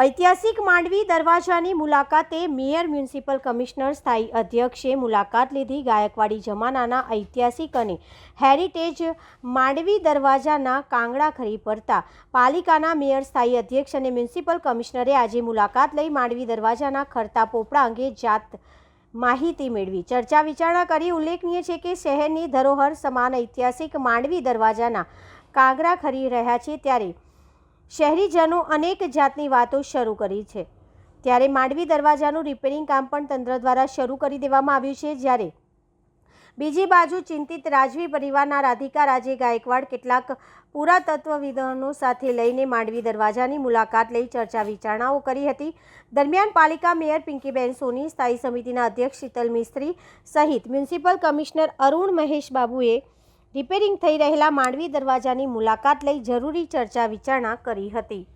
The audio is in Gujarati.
ઐતિહાસિક માંડવી દરવાજાની મુલાકાતે મેયર મ્યુનિસિપલ કમિશનર સ્થાયી અધ્યક્ષે મુલાકાત લીધી. ગાયકવાડી જમાનાના ઐતિહાસિક અને હેરિટેજ માંડવી દરવાજાના કાંગડા ખરી પડતા પાલિકાના મેયર સ્થાયી અધ્યક્ષ અને મ્યુનિસિપલ કમિશનરે આજે મુલાકાત લઈ માંડવી દરવાજાના ખરતા પોપડા અંગે જાત માહિતી મેળવી. ચર્ચા વિચારણા કરી ઉલ્લેખનીય છે કે શહેરની ધરોહર સમાન ઐતિહાસિક માંડવી દરવાજાના કાંગડા ખરી રહ્યા છે ત્યારે શહેરીજનો અનેક જાતની વાતો શરૂ કરી છે. ત્યારે માંડવી દરવાજાનું રિપેરિંગ કામ પણ તંત્ર દ્વારા શરૂ કરી દેવામાં આવ્યું છે જ્યારે બીજી બાજુ ચિંતિત રાજવી પરિવારના રાધિકા રાજે ગાયકવાડ કેટલાક પુરાતત્વવિદોનો સાથે લઈને માંડવી દરવાજાની મુલાકાત લઈ ચર્ચા વિચારણાઓ કરી હતી. દરમિયાન પાલિકા મેયર પિંકીબેન સોની, સ્થાયી સમિતિના અધ્યક્ષ શીતલ મિસ્ત્રી સહિત મ્યુનિસિપલ કમિશનર અરુણ મહેશ બાબુએ રિપેરિંગ થઈ રહેલા માંડવી દરવાજાની મુલાકાત લઈ જરૂરી ચર્ચા વિચારણા કરી હતી.